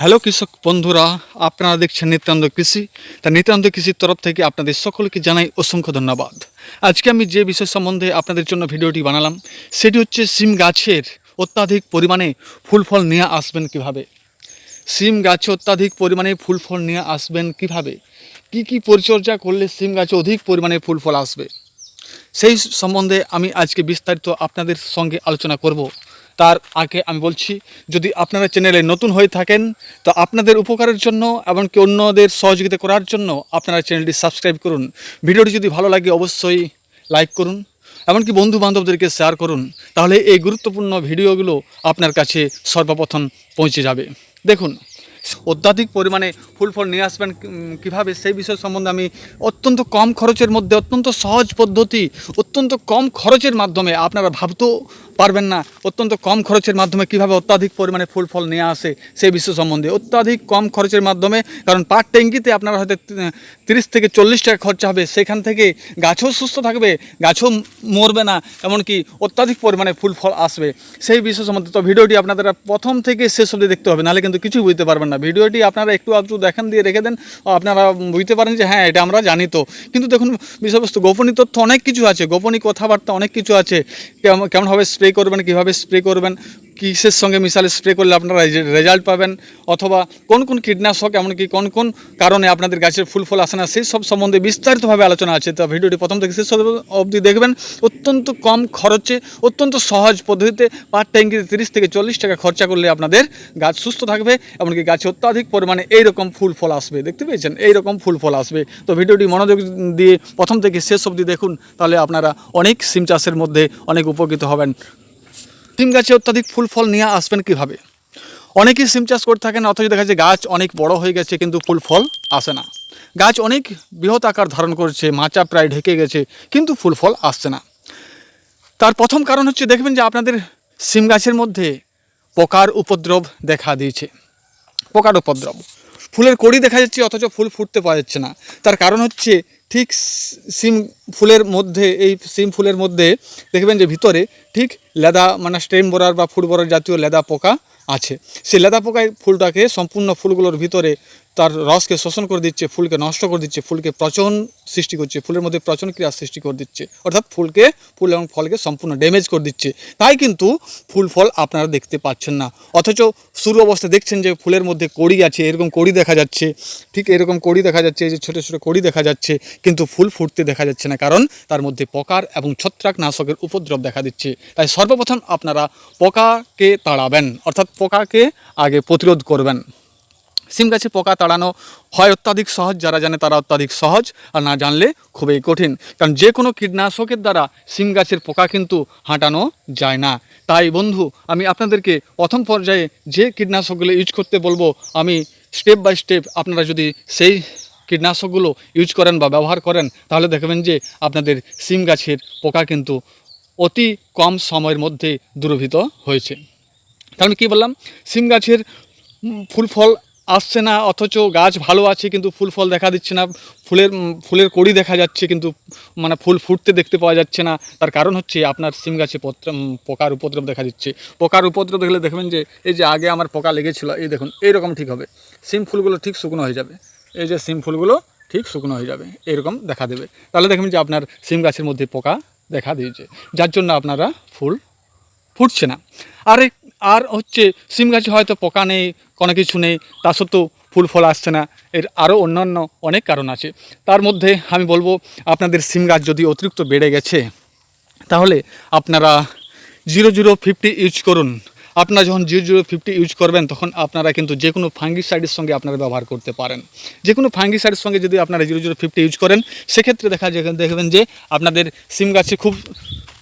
Hello কৃষক বন্ধুরা, আপনারা দেখছেন নিত্যানন্দ কৃষি। তা নিত্যানন্দ কৃষির তরফ থেকে আপনাদের সকলকে জানাই অসংখ্য ধন্যবাদ। আজকে আমি যে বিষয় সম্বন্ধে আপনাদের জন্য ভিডিওটি বানালাম, সেটি হচ্ছে সিম গাছের অত্যাধিক পরিমাণে ফুল ফল নিয়ে আসবেন কীভাবে? সিম গাছে অত্যাধিক পরিমাণে ফুল ফল নিয়ে আসবেন কীভাবে? কি কি পরিচর্যা করলে সিম গাছে অধিক পরিমাণে ফুল ফল আসবে? সেই সম্বন্ধে আমি আজকে বিস্তারিত আপনাদের সঙ্গে আলোচনা করব। তার আগে আমি বলছি, যদি আপনারা চ্যানেলে নতুন হয়ে থাকেন, তো আপনাদের উপকারের জন্য এমনকি অন্যদের সহযোগিতা করার জন্য আপনারা চ্যানেলটি সাবস্ক্রাইব করুন। ভিডিওটি যদি ভালো লাগে অবশ্যই লাইক করুন এমনকি বন্ধু বান্ধবদেরকে শেয়ার করুন, তাহলে এই গুরুত্বপূর্ণ ভিডিওগুলো আপনার কাছে সর্বপ্রথম পৌঁছে যাবে। দেখুন অত্যাধিক পরিমাণে ফুল ফল নিয়ে আসবেন কীভাবে? সেই বিষয় সম্বন্ধে আমি অত্যন্ত কম খরচের মধ্যে, অত্যন্ত সহজ পদ্ধতি, অত্যন্ত কম খরচের মাধ্যমে, আপনারা ভাবতেও পারবেন না, অত্যন্ত কম খরচের মাধ্যমে কীভাবে অত্যাধিক পরিমাণে ফুল ফল নিয়ে আসে সেই বিষয় সম্বন্ধে। অত্যাধিক কম খরচের মাধ্যমে, কারণ পার ট্যাঙ্কিতে আপনারা হয়তো তিরিশ থেকে চল্লিশ টাকা খরচা হবে, সেখান থেকে গাছও সুস্থ থাকবে, গাছও মরবে না, এমনকি অত্যাধিক পরিমাণে ফুল ফল আসবে। সেই বিষয় সম্বন্ধে তো ভিডিওটি আপনাদের প্রথম থেকে শেষ অবধি দেখতে হবে, নাহলে কিন্তু কিছুই বুঝতে পারবেন না। ভিডিওটি আপনারা একটু আধটু দেখেন, দিয়ে রেখে দেন। আপনারা বুঝতে পারেন যে হ্যাঁ এটা আমরা জানি তো। কিন্তু দেখুন, বিষয়বস্তু, গোপনীয় তথ্য অনেক কিছু আছে। গোপনীয় কথাবার্তা অনেক কিছু আছে। কেমন, কেমনভাবে স্প্রে করবেন, কীভাবে স্প্রে করবেন কিসের সঙ্গে মিশালে স্প্রে করলে আপনারা রেজাল্ট পাবেন? অথবা কোন কোন কীটনাশক, এমনকি কোন কোন কারণে আপনাদের গাছের ফুল ফল আসে না, সেই সব সম্বন্ধে বিস্তারিতভাবে আলোচনা আছে। তো ভিডিওটি প্রথম থেকে শেষ অবধি দেখবেন। অত্যন্ত কম খরচে, অত্যন্ত সহজ পদ্ধতিতে পার ট্যাঙ্কিতে তিরিশ থেকে চল্লিশ টাকা খরচা করলে আপনাদের গাছ সুস্থ থাকবে, এমনকি গাছে অত্যাধিক পরিমাণে এইরকম ফুল ফল আসবে। দেখতে পেয়েছেন? এইরকম ফুল ফল আসবে। তো ভিডিওটি মনোযোগ দিয়ে প্রথম থেকে শেষ অবধি দেখুন, তাহলে আপনারা অনেক সিম চাষের মধ্যে অনেক উপকৃত হবেন। সিম গাছে অত্যাধিক ফুল, ফল নিয়ে আসবেন কীভাবে? অনেকেই সিম চাষ করে থাকেন, অথচ দেখা যায় গাছ অনেক বড় হয়ে গেছে, কিন্তু ফুল, ফল আসে না। গাছ অনেক বৃহৎ আকার ধারণ করেছে, মাচা প্রায় ঢেকে গেছে, কিন্তু ফুল, ফল আসছে না। তার প্রথম কারণ হচ্ছে, দেখবেন যে আপনাদের সিম গাছের মধ্যে পোকার উপদ্রব দেখা দিয়েছে। পোকার উপদ্রব। ফুলের কড়ি দেখা যাচ্ছে, অথচ ফুল ফুটতে পাওয়া যাচ্ছে না। তার কারণ হচ্ছে ঠিক সিম ফুলের মধ্যে, এই সিম ফুলের মধ্যে দেখবেন যে ভিতরে ঠিক লেদা মানে স্টেম বরার বা ফুট বরার জাতীয় লেদা পোকা আছে। সেই লেদা পোকায় ফুলটাকে সম্পূর্ণ ফুলগুলোর ভিতরে তার রসকে শোষণ করে দিচ্ছে, ফুলকে নষ্ট করে দিচ্ছে, ফুলকে প্রচন সৃষ্টি করছে, ফুলের মধ্যে প্রচন ক্রিয়া সৃষ্টি করে দিচ্ছে। অর্থাৎ ফুলকে, ফুল এবং ফলকে সম্পূর্ণ ড্যামেজ করে দিচ্ছে। তাই কিন্তু ফুল, ফল আপনারা দেখতে পাচ্ছেন না। অথচ শুরু অবস্থায় দেখছেন যে ফুলের মধ্যে কড়ি আছে, এরকম কড়ি দেখা যাচ্ছে। ঠিক এরকম কড়ি দেখা যাচ্ছে যে ছোটো ছোটো কড়ি দেখা যাচ্ছে, কিন্তু ফুল ফুটতে দেখা যাচ্ছে না, কারণ তার মধ্যে পোকার এবং ছত্রাকনাশকের উপদ্রব দেখা দিচ্ছে। তাই সর্বপ্রথম আপনারা পোকাকে তাড়াবেন, অর্থাৎ পোকাকে আগে প্রতিরোধ করবেন। সিম গাছে পোকা তাড়ানো হয় অত্যাধিক সহজ, যারা জানে তারা অত্যাধিক সহজ, আর না জানলে খুবই কঠিন। কারণ যে কোনো কীটনাশকের দ্বারা সিম গাছের পোকা কিন্তু হাঁটানো যায় না। তাই বন্ধু, আমি আপনাদেরকে প্রথম পর্যায়ে যে কীটনাশকগুলো ইউজ করতে বলব, আমি স্টেপ বাই স্টেপ আপনারা যদি সেই কীটনাশকগুলো ইউজ করেন বা ব্যবহার করেন, তাহলে দেখবেন যে আপনাদের সিম গাছের পোকা কিন্তু অতি কম সময়ের মধ্যে দূরভূত হয়েছে। আমি কী বললাম? সিম গাছের ফুল ফল আসছে না, অথচ গাছ ভালো আছে কিন্তু ফুল ফল দেখা দিচ্ছে না, ফুলের ফুলের কড়ি দেখা যাচ্ছে কিন্তু মানে ফুল ফুটতে দেখতে পাওয়া যাচ্ছে না, তার কারণ হচ্ছে আপনার সিম গাছে পত্র- পোকার উপদ্রব দেখা দিচ্ছে। পোকার উপদ্রব দেখলে দেখবেন যে, এই যে আগে আমার পোকা লেগেছিল, এই দেখুন, এইরকম ঠিক হবে। সিম ফুলগুলো ঠিক শুকনো হয়ে যাবে। এই যে সিম ফুলগুলো ঠিক শুকনো হয়ে যাবে এরকম দেখা দেবে। তাহলে দেখবেন যে আপনার সিম গাছের মধ্যে পোকা দেখা দিয়েছে, যার জন্য আপনারা ফুল ফুটছে না। আর আর হচ্ছে সিম গাছে হয়তো পোকা নেই, কোনো কিছু নেই, তা সত্ত্বেও ফুল ফল আসছে না। এর আরও অন্যান্য অনেক কারণ আছে। তার মধ্যে আমি বলব, আপনাদের সিম গাছ যদি অতিরিক্ত বেড়ে গেছে, তাহলে আপনারা জিরো জিরো ফিফটি ইউজ করুন। আপনারা যখন জিরো জিরো ফিফটি ইউজ করবেন, তখন আপনারা কিন্তু যে কোনো ফাঙ্গিসাইডের সঙ্গে আপনারা ব্যবহার করতে পারেন। যে কোনো ফাঙ্গিসাইডের সঙ্গে যদি আপনারা জিরো জিরো ফিফটি ইউজ করেন, সেক্ষেত্রে দেখা যায়, দেখবেন যে আপনাদের সিম গাছে খুব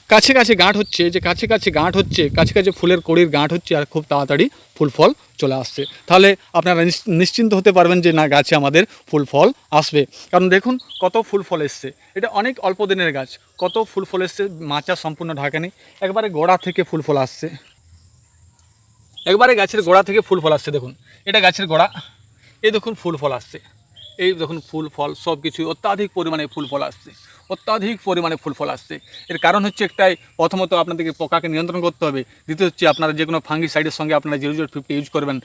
কাছে কাছে গাঁট হচ্ছে, যে কাছে কাছে গাঁট হচ্ছে, কাছে কাছে ফুলের কড়ির গাঁট হচ্ছে আর খুব তাড়াতাড়ি ফুল ফল চলে আসছে। তাহলে আপনারা নিশ- নিশ্চিন্ত হতে পারবেন যে না, গাছে আমাদের ফুল ফল আসবে। কারণ দেখুন কত ফুল ফল এসছে। এটা অনেক অল্প দিনের গাছ। কত ফুল ফল এসছে, মাচা সম্পূর্ণ ঢাকেনি একবারে গোড়া থেকে ফুল ফল আসছে। একবারে গাছের গোড়া থেকে ফুল ফল আসছে, দেখুন। এটা গাছের গোড়া। এই দেখুন ফুল ফল আসছে। এই দেখুন ফুল ফল সব কিছু অত্যাধিক পরিমাণে ফুল ফল আসছে। অত্যাধিক পরিমাণে ফুল ফল আসছে। এর কারণ হচ্ছে একটাই, প্রথমত আপনাদেরকে পোকাকে নিয়ন্ত্রণ করতে হবে। দ্বিতীয় হচ্ছে আপনারা যে কোনো ফাঙ্গি সাইডের সঙ্গে আপনারা জিরো জিরো ফিফটি ইউজ করবেন।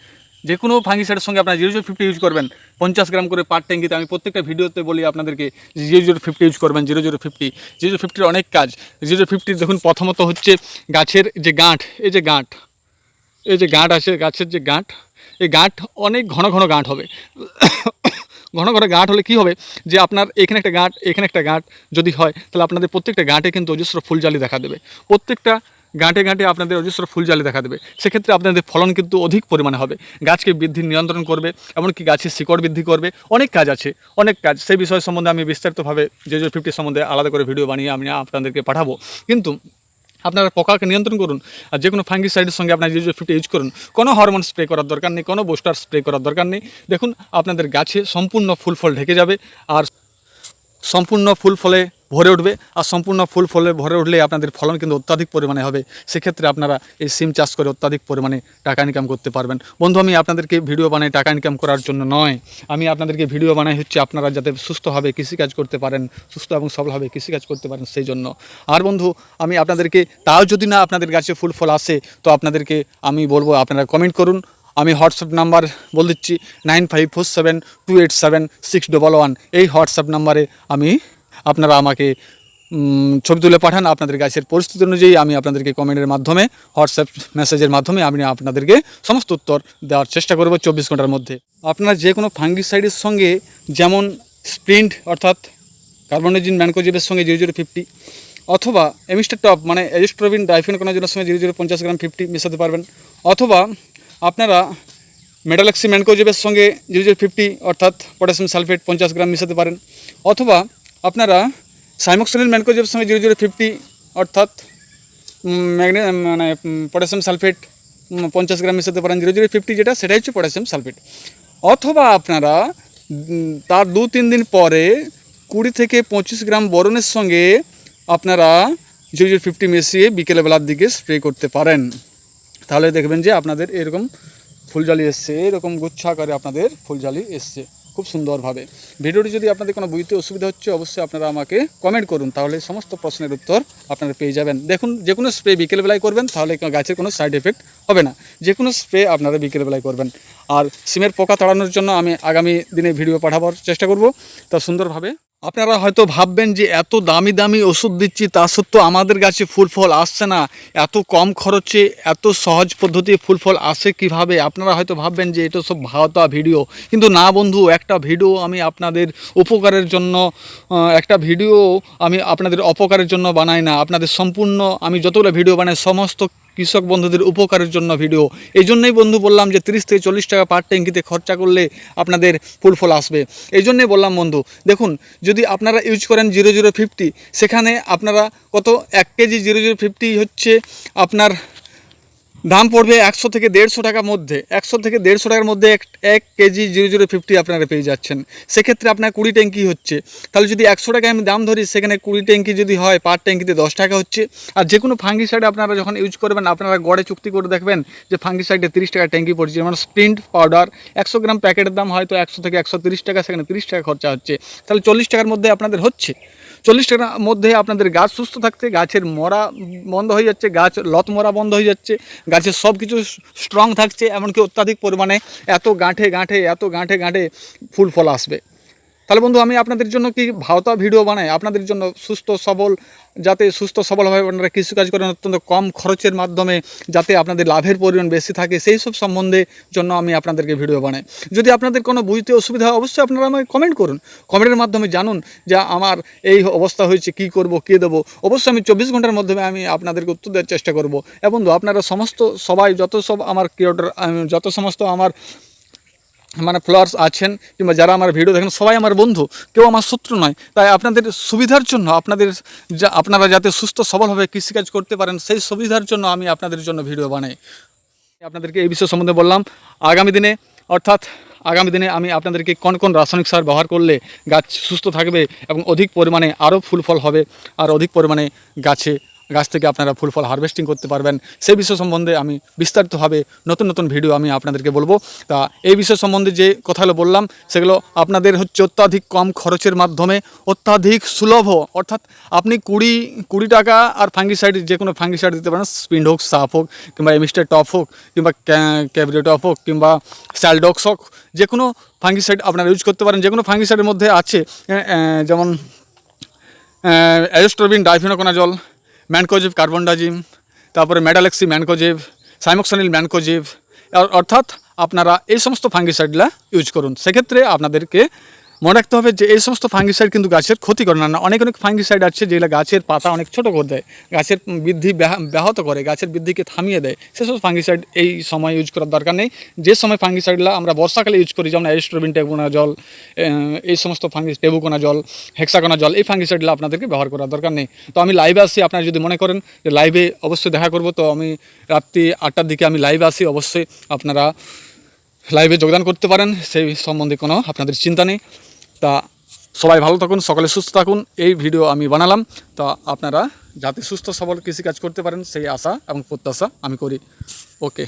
যে কোনো ফাঙ্গিসাইডের সঙ্গে আপনারা জিরো জিরো ফিফটি ইউজ করবেন। পঞ্চাশ গ্রাম করে পার ট্যাঙ্কিতে আমি প্রত্যেকটা ভিডিওতে বলি আপনাদেরকে জিরো জিরো ফিফটি ইউজ করবেন জিরো জিরো ফিফটি জিরো ফিফটির অনেক কাজ। জিরো ফিফটির দেখুন, প্রথমত হচ্ছে গাছের যে গাঁট, এই যে গাঁট, এই যে গাঁট আছে, গাছের যে গাঁট, এই গাঁট অনেক ঘন ঘন গাঁট হবে। ঘন ঘন গাঁট হলে কি হবে? যে আপনার এখানে একটা গাঁট, এখানে একটা গাঁট যদি হয়, তাহলে আপনাদের প্রত্যেকটা গাঁটে কিন্তু অজস্র ফুলজালি দেখা দেবে। প্রত্যেকটা গাঁটে গাঁটে আপনাদের অজস্র ফুলজালি দেখা দেবে। সেক্ষেত্রে আপনাদের ফলন কিন্তু অধিক পরিমাণে হবে। গাছকে বৃদ্ধি নিয়ন্ত্রণ করবে, এমনকি গাছের শিকড় বৃদ্ধি করবে। অনেক কাজ আছে, অনেক কাজ। সেই বিষয় সম্বন্ধে আমি বিস্তারিতভাবে যে যে ফিফটি সম্বন্ধে আলাদা করে ভিডিও বানিয়ে আমি আপনাদেরকে পাঠাবো। কিন্তু আপনারা পোকাকে নিয়ন্ত্রণ করুন আর যে কোনো ফাঙ্গিসাইডের সঙ্গে আপনার জিরো ফিফটি ইউজ করুন। কোনো হরমোন স্প্রে করার দরকার নেই, কোনো বুস্টার স্প্রে করার দরকার নেই। দেখুন, আপনাদের গাছে সম্পূর্ণ ফুল ফল ঢেকে যাবে আর সম্পূর্ণ ফুল ফলে ভরে উঠবে আর সম্পূর্ণ ফুল ফলে ভরে উঠলে আপনাদের ফলন কিন্তু অত্যাধিক পরিমাণে হবে। সেক্ষেত্রে আপনারা এই সিম চাষ করে অত্যাধিক পরিমাণে টাকা ইনকাম করতে পারবেন। বন্ধু, আমি আপনাদেরকে ভিডিও বানাই টাকা ইনকাম করার জন্য নয়। আমি আপনাদেরকে ভিডিও বানাই হচ্ছে আপনারা যাতে সুস্থভাবে কৃষিকাজ করতে পারেন, সুস্থ এবং সবলভাবে কৃষিকাজ করতে পারেন সেই জন্য। আর বন্ধু, আমি আপনাদেরকে, তাও যদি না আপনাদের গাছে ফুল ফল আসে, তো আপনাদেরকে আমি বলব আপনারা কমেন্ট করুন। আমি হোয়াটসঅ্যাপ নাম্বার বলে দিচ্ছি nine five four seven two eight seven six double one. এই হোয়াটসঅ্যাপ নাম্বারে আমি আপনারা আমাকে ছবি তুলে পাঠান আপনাদের গাছের পরিস্থিতি অনুযায়ী আমি আপনাদেরকে কমেন্টের মাধ্যমে, হোয়াটসঅ্যাপ মেসেজের মাধ্যমে আমি আপনাদেরকে সমস্ত উত্তর দেওয়ার চেষ্টা করব চব্বিশ ঘণ্টার মধ্যে। আপনারা যে কোনো ফাঙ্গিসাইডের সঙ্গে যেমন স্প্রিন্ট অর্থাৎ কার্বনেজিন ম্যানকোজিবের সঙ্গে জিরো জিরো ফিফটি অথবা এমিস্টার টপ মানে এজিস্ট্রোবিন ডাইফেনকোনাজনের সঙ্গে জিরো জিরো পঞ্চাশ গ্রাম ফিফটি মেশাতে পারবেন। অথবা আপনারা মেটালেক্সি, ম্যানকোজিবের সঙ্গে জিরো জিরো ফিফটি অর্থাৎ পটাশিয়াম সালফেট পঞ্চাশ গ্রাম মিশাতে পারেন। অথবা আপনারা সাইমোক্সিলিন ম্যানকোজিবের সঙ্গে জিরো জিরো ফিফটি অর্থাৎ ম্যাগনে মানে পটাশিয়াম সালফেট পঞ্চাশ গ্রাম মিশাতে পারেন। জিরো জিরো ফিফটি যেটা, সেটাই হচ্ছে পটাশিয়াম সালফেট। অথবা আপনারা তার দু তিন দিন পরে কুড়ি থেকে পঁচিশ গ্রাম বরণের সঙ্গে আপনারা জিরো জিরো ফিফটি মিশিয়ে বিকেলবেলার দিকে স্প্রে করতে পারেন। তাহলে দেখবেন যে আপনাদের এরকম ফুলজালি এসছে, এরকম গুচ্ছাকারে আপনাদের ফুলজালি এসছে। খুব সুন্দরভাবে। ভিডিওটি যদি আপনাদের কোনো বুঝতে অসুবিধা হচ্ছে, অবশ্যই আপনারা আমাকে কমেন্ট করুন, তাহলে সমস্ত প্রশ্নের উত্তর আপনারা পেয়ে যাবেন। দেখুন, যে কোনো স্প্রে বিকেলবেলায় করবেন, তাহলে গাছের কোনো সাইড এফেক্ট হবে না। যে কোনো স্প্রে আপনারা বিকেলবেলায় করবেন। আর সিমের পোকা তাড়ানোর জন্য আমি আগামী দিনে ভিডিও পাঠাবার চেষ্টা করব। তা সুন্দরভাবে আপনারা হয়তো ভাববেন যে এত দামি দামি ওষুধ দিচ্ছি, তা সত্ত্বেও আমাদের গাছে ফুল ফল আসছে না। এত কম খরচে, এত সহজ পদ্ধতি ফুল ফল আসে কীভাবে? আপনারা হয়তো ভাববেন যে এটা সব ভাওতা ভিডিও। কিন্তু না বন্ধু, একটা ভিডিও আমি আপনাদের উপকারের জন্য একটা ভিডিও আমি আপনাদের অপকারের জন্য বানাই না। আপনাদের সম্পূর্ণ, আমি যতগুলো ভিডিও বানাই, সমস্ত কৃষক বন্ধুদের উপকারের জন্য ভিডিও। এই জন্যই বন্ধু বললাম যে তিরিশ থেকে চল্লিশ টাকা পার ট্যাঙ্কিতে খরচা করলে আপনাদের ফুল ফল আসবে। এই জন্যই বললাম বন্ধু, দেখুন, যদি আপনারা ইউজ করেন জিরো জিরো ফিফটি সেখানে আপনারা কত, এক কেজি জিরো জিরো ফিফটি হচ্ছে আপনার দাম পড়বে একশো থেকে দেড়শো টাকার মধ্যে। একশো থেকে দেড়শো টাকার মধ্যে এক এক কেজি জিরো জিরো ফিফটি আপনারা পেয়ে যাচ্ছেন। সেক্ষেত্রে আপনার কুড়ি ট্যাঙ্কি হচ্ছে। তাহলে যদি একশো টাকায় আমি দাম ধরি, সেখানে কুড়ি ট্যাঙ্কি যদি হয়, পার ট্যাঙ্কিতে দশ টাকা হচ্ছে। আর যে কোনো ফাঙ্গিসাইড আপনারা যখন ইউজ করবেন, আপনারা গড়ে চুক্তি করে দেখবেন যে ফাঙ্গিসাইডে তিরিশ টাকা ট্যাঙ্কি পড়ছে। যেমন স্প্রিন্ট পাউডার একশো গ্রাম প্যাকেটের দাম হয়তো একশো থেকে একশো তিরিশ টাকা, সেখানে তিরিশ টাকা খরচা হচ্ছে। তাহলে চল্লিশ টাকার মধ্যে আপনাদের হচ্ছে। চল্লিশ টাকার মধ্যে আপনাদের গাছ সুস্থ থাকছে, গাছের মরা বন্ধ হয়ে যাচ্ছে, গাছ লত মরা বন্ধ হয়ে যাচ্ছে গাছের সব কিছু স্ট্রং থাকছে, এমনকি অত্যাধিক পরিমাণে এত গাঁঠে গাঁঠে, এত গাঁঠে গাঁঠে ফুল ফল আসবে। তাহলে বন্ধু, আমি আপনাদের জন্য কি ভাওতা ভিডিও বানাই? আপনাদের জন্য সুস্থ, সবল, যাতে সুস্থ, সবলভাবে আপনারা কৃষিকাজ করেন, অত্যন্ত কম খরচের মাধ্যমে যাতে আপনাদের লাভের পরিমাণ বেশি থাকে, সেই সব সম্বন্ধে জন্য আমি আপনাদেরকে ভিডিও বানাই। যদি আপনাদের কোনো বুঝতে অসুবিধা হয়, অবশ্যই আপনারা আমাকে কমেন্ট করুন। কমেন্টের মাধ্যমে জানুন যে আমার এই অবস্থা হয়েছে, কি করব, কে দেবো? অবশ্যই আমি চব্বিশ ঘণ্টার মাধ্যমে আমি আপনাদেরকে উত্তর দেওয়ার চেষ্টা করব। এবং আপনারা সমস্ত, সবাই, যত সব আমার ক্রিয়েটর যত সমস্ত আমার মানে ফলোয়ার্স আছেন কিংবা যারা আমার ভিডিও দেখেন, সবাই আমার বন্ধু, কেউ আমার শত্রু নয়। তাই আপনাদের সুবিধার জন্য, আপনাদের যা, আপনারা যাতে সুস্থ, সবলভাবে কৃষিকাজ করতে পারেন, সেই সুবিধার জন্য আমি আপনাদের জন্য ভিডিও বানাই। আপনাদেরকে এই বিষয় সম্বন্ধে বললাম, আগামী দিনে, অর্থাৎ আগামী দিনে আমি আপনাদেরকে কোন কোন রাসায়নিক সার ব্যবহার করলে গাছ সুস্থ থাকবে এবং অধিক পরিমাণে আরও ফুল ফল হবে, আর অধিক পরিমাণে গাছে গাছ থেকে আপনারা ফুল ফল হারভেস্টিং করতে পারবেন। সেই বিষয় সম্বন্ধে আমি বিস্তারিতভাবে নতুন নতুন ভিডিও আমি আপনাদেরকে বলব। তা এই বিষয় সম্বন্ধে যে কথাগুলো বললাম, সেগুলো আপনাদের হচ্ছে অত্যাধিক কম খরচের মাধ্যমে, অত্যাধিক সুলভ, অর্থাৎ আপনি কুড়ি কুড়ি টাকা আর ফাঙ্গিসাইড যে কোনো ফাঙ্গিসাইড দিতে পারেন স্পিন্ড হোক সাপ হোক কিংবা এমিস্টার টপ হোক কিংবা ক্যাবরি টপ হোক কিংবা স্যালডক্স হোক যে কোনো ফাঙ্গিসাইড আপনারা ইউজ করতে পারেন। যে কোনো ফাঙ্গিসাইডের মধ্যে আছে যেমন অ্যাজোস্ট্রোবিন ডাইফিনোকোনাজল ম্যানকোজিভ কার্বনডাজিম তারপরে ম্যাডালেক্সি ম্যানকোজিভ, সাইমোক্সানিল ম্যানকোজিভ অর্থাৎ আপনারা এই সমস্ত ফাঙ্গিসাইডগুলা ইউজ করুন। সেক্ষেত্রে আপনাদেরকে মনে রাখতে হবে যে এই সমস্ত ফাঙ্গিসাইড কিন্তু গাছের ক্ষতি করে না অনেক অনেক ফাঙ্গিসাইড আছে যেগুলো গাছের পাতা অনেক ছোট করে দেয়, গাছের বৃদ্ধি ব্যাহ- ব্যাহত করে, গাছের বৃদ্ধিকে থামিয়ে দেয় সেসব ফাঙ্গিসাইড এই সময় ইউজ করার দরকার নেই। যে সময় ফাঙ্গিসাইডগুলো আমরা বর্ষাকালে ইউজ করি, যেমন অ্যারিস্ট্রোবিন টেবুনা জল এই সমস্ত ফাঙ্গি টেবুকোনা জল হেক্সাকোনা জল, এই ফাঙ্গিসাইডগুলো আপনাদেরকে ব্যবহার করার দরকার নেই। তো আমি লাইভে আসি, আপনারা যদি মনে করেন যে লাইভে অবশ্যই দেখা করব, তো আমি রাত্রি আটটার দিকে আমি লাইভে আসি, অবশ্যই আপনারা লাইভে যোগদান করতে পারেন, সেই সম্বন্ধে কোনো আপনাদের চিন্তা নেই। তা সবাই ভালো থাকুন, সকলে সুস্থ থাকুন। এই ভিডিও আমি বানালাম। তা আপনারা যাতে সুস্থ সবল কৃষিকাজ করতে পারেন, সেই আশা এবং প্রত্যাশা আমি করি। ওকে।